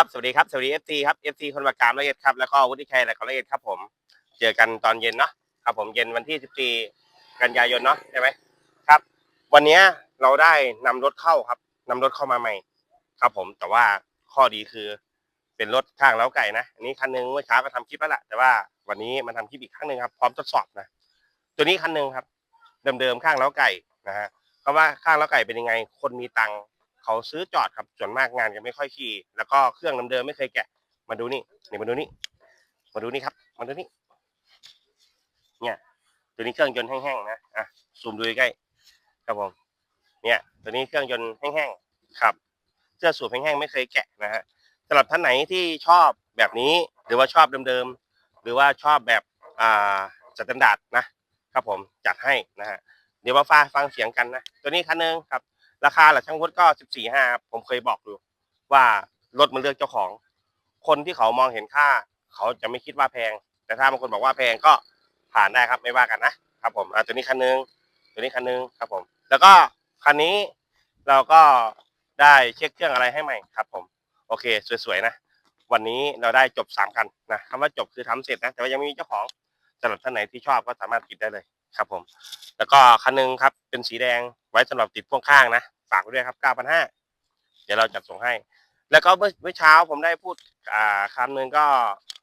ครับสวัสดีครับสวัสดีเอฟซีครับเอฟซีคนประการละเอียดครับแล้วก็วุฒิชัยและก็ละเอียดครับผม เจอกันตอนเย็นเนาะครับผมเย็นวันที่ 14 กันยายนเนาะใช่ไหมครับ วันนี้เราได้นำรถเข้าครับนำรถเข้ามาใหม่ ครับผมแต่ว่าข้อดีคือเป็นรถข้างเล้าไก่นะอันนี้คันหนึงเมื่อเช้าก็ทำคลิปแล้วแหละแต่ว่าวันนี้มันทำคลิปอีกครั้งหนึ่งครับพร้อมทดสอบนะตัวนี้คันหนึงครับ เดิมๆข้างเล้าไก่นะฮะเพราะว่าข้างเล้าไก่เป็นยังไง คนมีตังค์ เขาซื้อจอดครับส่วนมากงานกันไม่ค่อยขี่ แล้วก็เครื่องเดิมๆไม่เคยแกะ มาดูนี่นี่มาดูนี่มาดูนี่ครับ มาดูนี่เนี่ยตัวนี้เครื่องยนต์แห้งๆนะอะซูมดูใกล้ครับผมเนี่ยตัวนี้เครื่องยนต์แห้งๆครับเสื้อสูบแห้งๆไม่เคยแกะนะฮะสำหรับท่านไหนที่ชอบแบบนี้หรือว่าชอบเดิมๆหรือว่าชอบแบบอ่าสแตนดาร์ดนะครับผมจัดให้นะฮะเดี๋ยวมาฟังฟังเสียงกันนะ ตัวนี้คันหนึงครับ ราคาหลักช่างวุฒิก็สิบสี่ห้าผมเคยบอกอยู่ว่ารถมันเลือกเจ้าของ คนที่เขามองเห็นค่า เขาจะไม่คิดว่าแพง แต่ถ้าบางคนบอกว่าแพงก็ผ่านได้ครับไม่ว่ากันนะครับผมอะตัวนี้คันหนึงตัวนี้คันหนึงครับผม แล้วก็คันนี้เราก็ได้เช็คเครื่องอะไรให้ใหม่ครับ ผม โอเค สวยๆนะวันนี้เราได้จบสามคันนะคำว่าจบคือทำเสร็จนะแต่ว่ายังไม่มีเจ้าของสำหรับท่านไหนที่ชอบก็สามารถติดได้เลยครับ ผม แล้วก็คันหนึงครับ เป็นสีแดงไว้สำหรับติดพ่วงข้างนะฝากไว้ด้วยครับเก้าพันห้าเดี๋ยวเราจัดส่งให้ แล้วก็เมื่อเมื่อเช้าผมได้พูดอ่าคำหนึ่งก็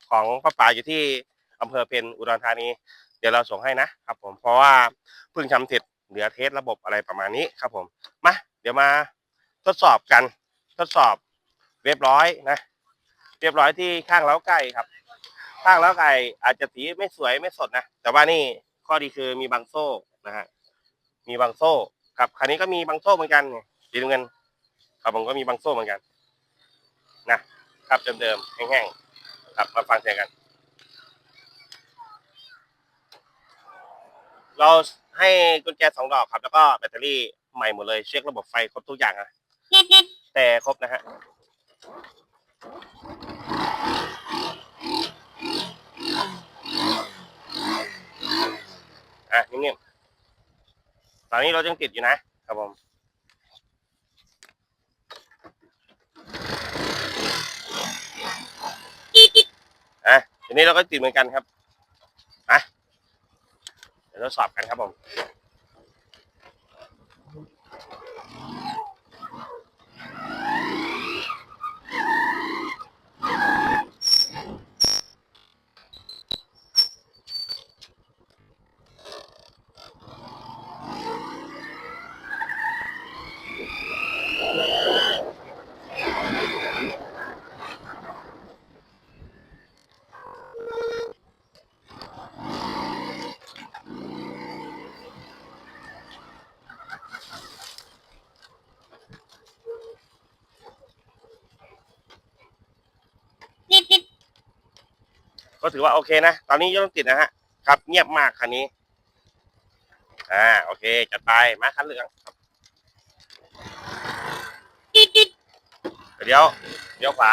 ของป้าป๋าอยู่ที่อำเภอเพนอุดรธานี เดี๋ยวเราส่งให้นะครับผมเพราะว่าเพิ่งทำเสร็จเหลือเทสระบบอะไรประมาณนี้ครับผมมาเดี๋ยวมาทดสอบกันทดสอบเรียบร้อยนะ เรียบร้อยที่ข้างเล้าไก่ครับ ข้างเล้าไก่อาจจะสีไม่สวยไม่สดนะแต่ว่านี่ข้อดีคือมีบางโซ่นะฮะ มีบางโซ่ครับคันนี้ก็มีบางโซ่เหมือนกันเนี่ยสีน้ำเงินครับผมก็มีบางโซ่เหมือนกัน นะครับเดิมๆแห้งๆครับมาฟังเสียงกัน เราให้กุญแจสองดอกครับ แล้วก็แบตเตอรี่ใหม่หมดเลย เช็คระบบไฟครบทุกอย่างนะแต่ครบนะฮะอะนิ่งๆ ตอนนี้รถยังติดอยู่นะครับผมอะทีนี้เราก็ติดเหมือนกันครับอะเดี๋ยวทดสอบกันครับผม ก็ถือว่าโอเคนะ ตอนนี้ยังติดนะฮะ ครับ เงียบมากคันนี้ อ่า โอเค จัดไป มาคันเหลืองครับ เดี๋ยว เดี๋ยวขวา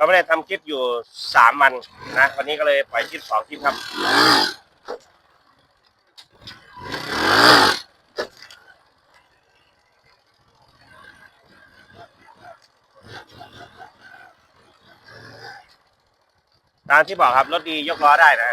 เราไม่ได้ทำคลิปอยู่สามวันนะวันนี้ก็เลยปล่อยคลิปสองคลิปครับตามที่บอกครับรถดียกล้อได้นะ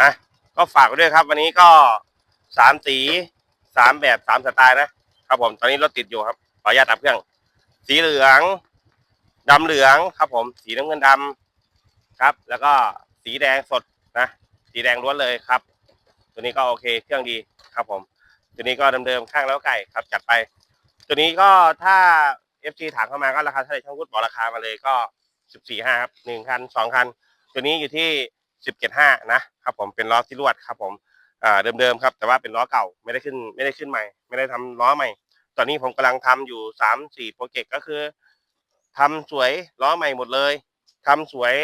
อะ ก็ฝากไว้ด้วยครับ วันนี้ก็สามสีสามแบบสามสไตล์นะครับผมตอนนี้รถติดอยู่ครับขออนุญาตดับเครื่อง สีเหลืองดำเหลืองครับ ผม สีน้ำเงินดำครับ แล้วก็สีแดงสดนะสีแดงล้วนเลยครับ ตัวนี้ก็โอเคเครื่องดีครับ ผม ตัวนี้ก็เดิมๆข้างแล้วไก่ครับจัดไป ตัวนี้ก็ถ้า FG ถามเข้ามาก็ราคาเท่าไหร่ช่างวุฒิบอกราคามาเลยก็สิบสี่ห้าครับหนึ่งคันสองคัน ตัวนี้อยู่ที่ สิบเจ็ดห้านะครับผมเป็นล้อที่ลวดครับผมอ่าเดิมๆครับ แต่ว่าเป็นล้อเก่าไม่ได้ขึ้นไม่ได้ขึ้นใหม่ ไม่ได้ทำล้อใหม่ ตอนนี้ผมกำลังทำอยู่สามสี่โปรเจกต์ก็คือทำสวยล้อใหม่หมดเลยทำสวย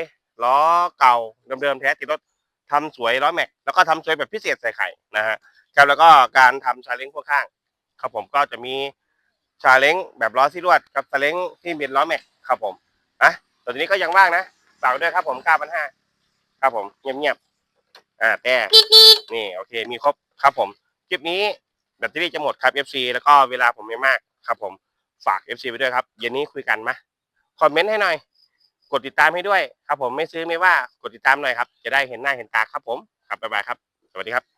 ล้อเก่าเดิมๆแท้ติดรถทำสวยล้อแม็กแล้วก็ทำสวยแบบพิเศษใส่ไข่นะฮะครับแล้วก็การทำชาเล้งพ่วงข้างครับผมก็จะมีชาเล้งแบบล้อที่รวดกับชาเล้งที่เป็นล้อแม็กครับผมอะตัวนี้ก็ยังว่างนะฝากด้วยครับผมเก้าพันห้า ครับผมเงียบๆอ่าแต่นี่โอเค มีครบครับผมคลิปนี้แบตเตอรี่จะหมดครับ FC แล้วก็เวลาผมไม่มากครับผมฝาก FC ไปด้วยครับเย็นนี้คุยกันมาคอมเมนต์ให้หน่อย กดติดตามให้ด้วยครับผมไม่ซื้อไม่ว่ากดติดตามหน่อยครับ จะได้เห็นหน้าเห็นตาครับผมครับบ๊ายบายครับ สวัสดีครับ